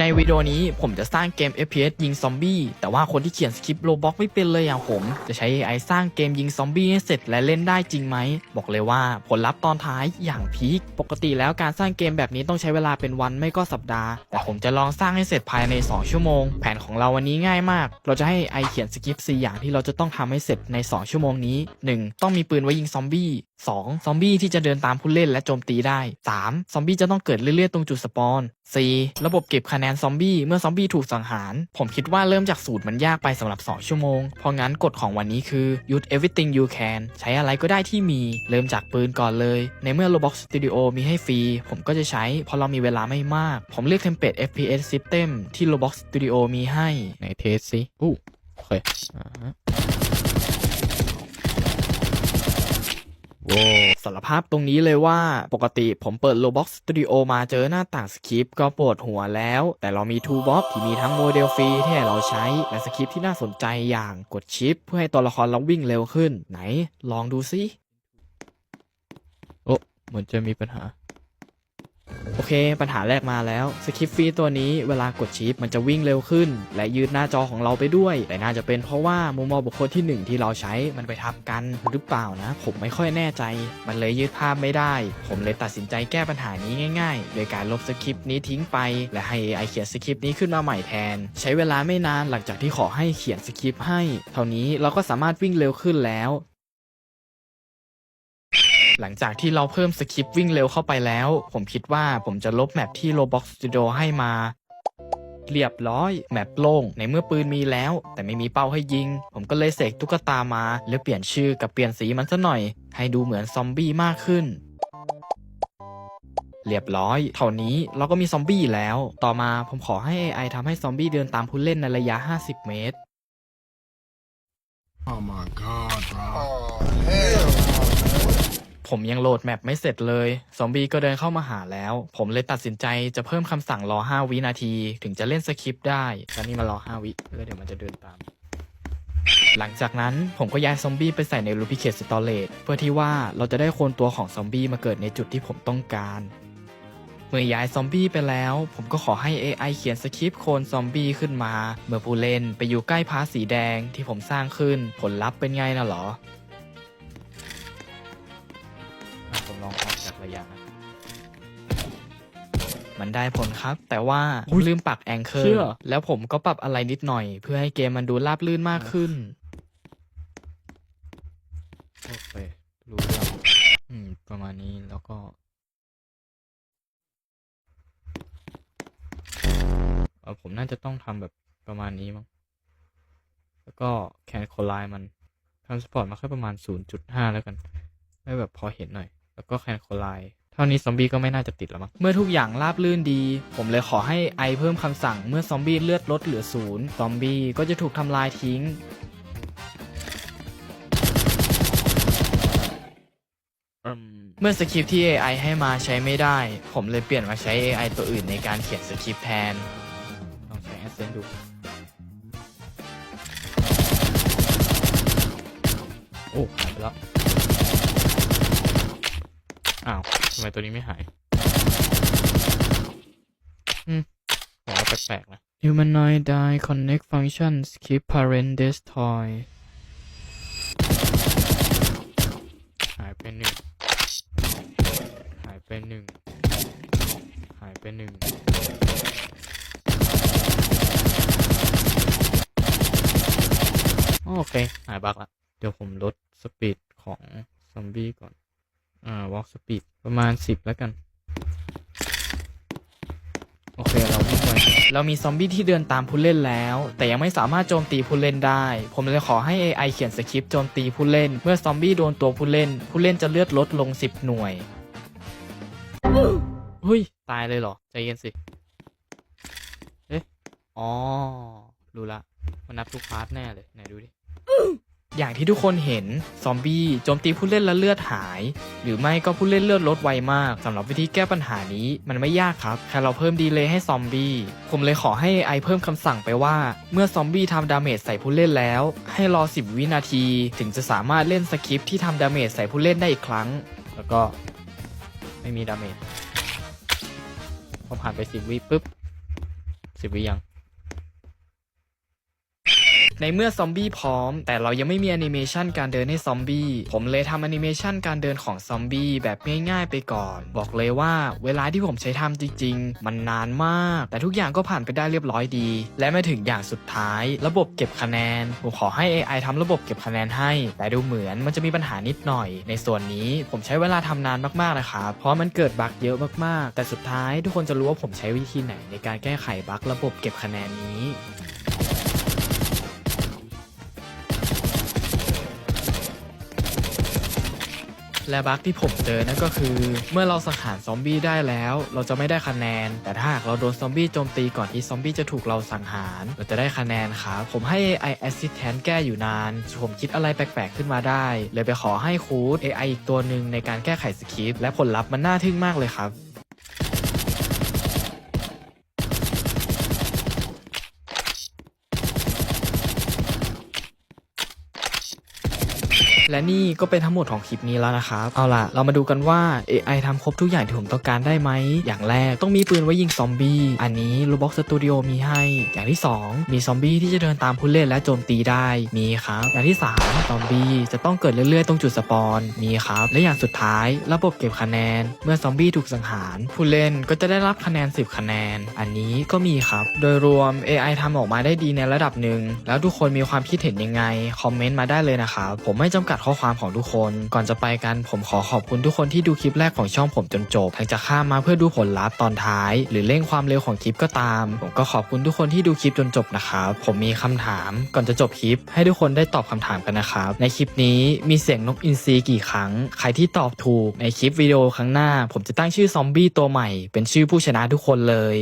ในวิดีโอนี้ผมจะสร้างเกม FPS ยิงซอมบี้ แต่ว่าคนที่เขียนสคริปต์โลบ็อกไม่เป็นเลยอย่างผม จะใช้ AI สร้างเกมยิงซอมบี้ให้เสร็จและเล่นได้จริงไหม บอกเลยว่าผลลัพธ์ตอนท้ายอย่างพีคปกติแล้วการสร้างเกมแบบนี้ต้องใช้เวลาเป็นวันไม่ก็สัปดาห์ แต่ผมจะลองสร้างให้เสร็จภายใน 2 ชั่วโมง แผนของเราวันนี้ง่ายมาก เราจะให้ AI เขียนสคริปต์4อย่างที่เราจะต้องทำให้เสร็จใน 2 ชั่วโมงนี้ 1. ต้องมีปืนไว้ยิงซอมบี้ 2. ซอมบี้ที่จะเดินตามผู้เล่นและโจมตีได้ 3. ซอมบี้จะต้องเกิดเรื่อยๆตรงจุดสปอน 4. ระบบเก็บคะแนนซอมบี้เมื่อซอมบี้ถูกสังหาร ผมคิดว่าเริ่มจากสูตรมันยากไปสำหรับ 2 ชั่วโมง เพราะงั้นกฎของวันนี้คือ use everything you can ใช้อะไรก็ได้ที่มี เริ่มจากปืนก่อนเลย ในเมื่อ Roblox Studio มีให้ฟรี ผมก็จะใช้ เพราะเรามีเวลาไม่มาก ผมเลือกเทมเพลต FPS System ที่ Roblox Studio มีให้ ไหนเทสสิอู้โอเค สารภาพตรงนี้เลยว่าปกติผมเปิด Roblox Studio มาเจอหน้าต่างสคริปต์ก็ปวดหัวแล้ว แต่เรามี Toolbox ที่มีทั้งโมเดลฟรีที่ให้เราใช้และสคริปต์ที่น่าสนใจอย่างกดชิป เพื่อให้ตัวละครเราวิ่งเร็วขึ้น ไหน ลองดูสิโอ้เหมือนจะมีปัญหา โอเค ปัญหาแรกมาแล้วสคริปฟรีตัวนี้เวลากดชิปมันจะวิ่งเร็วขึ้น และยืดหน้าจอของเราไปด้วย แต่น่าจะเป็นเพราะว่ามุมมองบุคคลที่หนึ่งที่เราใช้มันไปทับกันหรือเปล่านะ ผมไม่ค่อยแน่ใจ มันเลยยืดภาพไม่ได้ ผมเลยตัดสินใจแก้ปัญหานี้ง่ายๆ โดยการลบสคริปนี้ทิ้งไป และให้ AI เขียนสคริปนี้ขึ้นมาใหม่แทน ใช้เวลาไม่นานหลังจากที่ขอให้เขียนสคริปให้ เท่านี้เราก็สามารถวิ่งเร็วขึ้นแล้ว หลังจากที่เราเพิ่มสคริปต์วิ่งเร็วเข้าไปแล้ว ผมคิดว่าผมจะลบแมปที่ Roblox Studio ให้มา เรียบร้อย แมปโล่ง ในเมื่อปืนมีแล้ว แต่ไม่มีเป้าให้ยิง ผมก็เลยเสกตุ๊กตามา แล้วเปลี่ยนชื่อกับเปลี่ยนสีมันซะหน่อย ให้ดูเหมือนซอมบี้มากขึ้นเรียบร้อย เท่านี้เราก็มีซอมบี้แล้ว ต่อมาผมขอให้ AI ทำให้ซอมบี้เดินตามผู้เล่นในระยะ 50 เมตร Oh my god, bro. Oh, hell. ผมยังโหลดแมปไม่เสร็จเลย ซอมบี้ก็เดินเข้ามาหาแล้ว ผมเลยตัดสินใจจะเพิ่มคำสั่งรอ 5 วินาที ถึงจะเล่นสคริปต์ได้แล้วนี่มารอ 5 วิแล้วเดี๋ยวมันจะเดินตาม หลังจากนั้นผมก็ย้ายซอมบี้ไปใส่ในรูพิเค e สตอเรจเพื่อที่ว่าเราจะได้โคนตัวของซอมบี้มาเกิดในจุดที่ผมต้องการเมื่อย้ายซอมบี้ไปแล้ว ผมก็ขอให้ AI เขียนสคริปต์โคนซอมบี้ขึ้นมา เมื่อผู้เล่นไปอยู่ใกล้พาร์ทสีแดงที่ผมสร้างขึ้น ผลลัพธ์เป็นไงนะหรอ ผมลองออกจากระยะนะมันได้ผลครับ แต่ว่าผมลืมปรับแองเกอเชื่อร์แล้วผมก็ปรับอะไรนิดหน่อย เพื่อให้เกมมันดูราบลื่นมากขึ้น โอเค รู้เรื่องอืม ประมาณนี้แล้วก็ เออผมน่าจะต้องทำแบบประมาณนี้มั้ง แล้วก็แคนโคไลมันทำสปอร์ตมาแค่ประมาณ 0.5 แล้วกัน ให้แบบพอเห็นหน่อย แล้วก็แคนโคไลเท่านี้ซอมบี้ก็ไม่น่าจะติดแล้วมั้ง เมื่อทุกอย่างราบลื่นดี ผมเลยขอให้ไอเพิ่มคำสั่งเมื่อซอมบี้เลือดลดเหลือศูนย์ซอมบี้ก็จะถูกทำลายทิ้ง เมื่อสคริปต์ที่ AI ให้มาใช้ไม่ได้ ผมเลยเปลี่ยนมาใช้ AI ตัวอื่นในการเขียนสคริปต์แทน มตัวนี้ไม่หาย อืมผมว่าแปลกๆนะ Humanoid Die Connect Function Skip Parent Destroy หายไปหนึ่ง หายไปหนึ่ง หายไปหนึ่ง โอเค หายบักละ เดี๋ยวผมลดสปีดของซอมบี้ก่อน อ่าวอล์กสปีดประมาณสิบแล้วกัน โอเค เราวิ่งไปเรามีซอมบี้ที่เดินตามผู้เล่นแล้ว แต่ยังไม่สามารถโจมตีผู้เล่นได้ ผมเลยขอให้ AI เขียนสคริปต์โจมตีผู้เล่น เมื่อซอมบี้โดนตัวผู้เล่น ผู้เล่นจะเลือดลดลง 10 หน่วยเฮ้ย ตายเลยเหรอ ใจเย็นสิ เอ๊ะ อ๋อ รู้ละ มันนับทุกพาร์ทแน่เลย ไหนดูดิ อย่างที่ทุกคนเห็น ซอมบี้โจมตีผู้เล่นแล้วเลือดหาย หรือไม่ก็ผู้เล่นเลือดลดไวมากสำหรับวิธีแก้ปัญหานี้มันไม่ยากครับ แค่เราเพิ่มดีเลย์ให้ซอมบี้ ผมเลยขอให้ไอเพิ่มคำสั่งไปว่า เมื่อซอมบี้ทำดาเมจใส่ผู้เล่นแล้ว ให้รอ 10 วินาที ถึงจะสามารถเล่นสคริปที่ทำดาเมจใส่ผู้เล่นได้อีกครั้ง แล้วก็ไม่มีดาเมจพอผ่านไป 10 วิปุ๊บสิบวิยัง ในเมื่อซอมบี้พร้อม แต่เรายังไม่มีแอนิเมชันการเดินให้ซอมบี้ผมเลยทำแอนิเมชันการเดินของซอมบี้แบบง่ายๆไปก่อน บอกเลยว่าเวลาที่ผมใช้ทำจริง ๆ มันนานมาก แต่ทุกอย่างก็ผ่านไปได้เรียบร้อยดี และมาถึงอย่างสุดท้าย ระบบเก็บคะแนนผมขอให้ AI ทำระบบเก็บคะแนนให้ แต่ดูเหมือนมันจะมีปัญหานิดหน่อย ในส่วนนี้ผมใช้เวลาทำนานมากๆนะครับเพราะมันเกิดบั๊กเยอะมากๆ แต่สุดท้ายทุกคนจะรู้ว่าผมใช้วิธีไหนในการแก้ไขบั๊กระบบเก็บคะแนนนี้ และบั๊กที่ผมเจอนั่นก็คือ เมื่อเราสังหารซอมบี้ได้แล้ว เราจะไม่ได้คะแนน แต่ถ้าหากเราโดนซอมบี้โจมตีก่อนที่ซอมบี้จะถูกเราสังหาร เราจะได้คะแนนครับผมให้ AI Assistant แก้อยู่นาน ผมคิดอะไรแปลกๆขึ้นมาได้ เลยไปขอให้คูด AI อีกตัวหนึ่งในการแก้ไขสคริปต์และผลลัพธ์มันน่าทึ่งมากเลยครับ และนี่ก็เป็นทั้งหมดของคลิปนี้แล้วนะครับ เอาล่ะ เรามาดูกันว่า AI ทำครบทุกอย่างที่ผมต้องการได้ไหม อย่างแรกต้องมีปืนไว้ยิงซอมบี้ อันนี้ Roblox Studio มีให้ อย่างที่ 2 มีซอมบี้ที่จะเดินตามผู้เล่นและโจมตีได้ มีครับ อย่างที่ 3 ซอมบี้จะต้องเกิดเรื่อยๆ ตรงจุดสปอน มีครับ และอย่างสุดท้าย ระบบเก็บคะแนน เมื่อซอมบี้ถูกสังหาร ผู้เล่นก็จะได้รับคะแนน 10 คะแนน อันนี้ก็มีครับ โดยรวม AI ทำออกมาได้ดีในระดับหนึ่ง แล้วทุกคนมีความคิดเห็นยังไง คอมเมนต์มาได้เลยนะครับ ผมไม่จำกัดข้อความของทุกคน ก่อนจะไปกันผมขอขอบคุณทุกคนที่ดูคลิปแรกของช่องผมจนจบทั้งจะข้ามมาเพื่อดูผลลัพธ์ตอนท้าย หรือเร่งความเร็วของคลิปก็ตาม ผมก็ขอบคุณทุกคนที่ดูคลิปจนจบนะครับผมมีคำถาม ก่อนจะจบคลิป ให้ทุกคนได้ตอบคำถามกันนะครับในคลิปนี้มีเสียงนกอินทรีกี่ครั้ง ใครที่ตอบถูกในคลิปวิดีโอครั้งหน้า ผมจะตั้งชื่อซอมบี้ตัวใหม่ เป็นชื่อผู้ชนะทุกคนเลย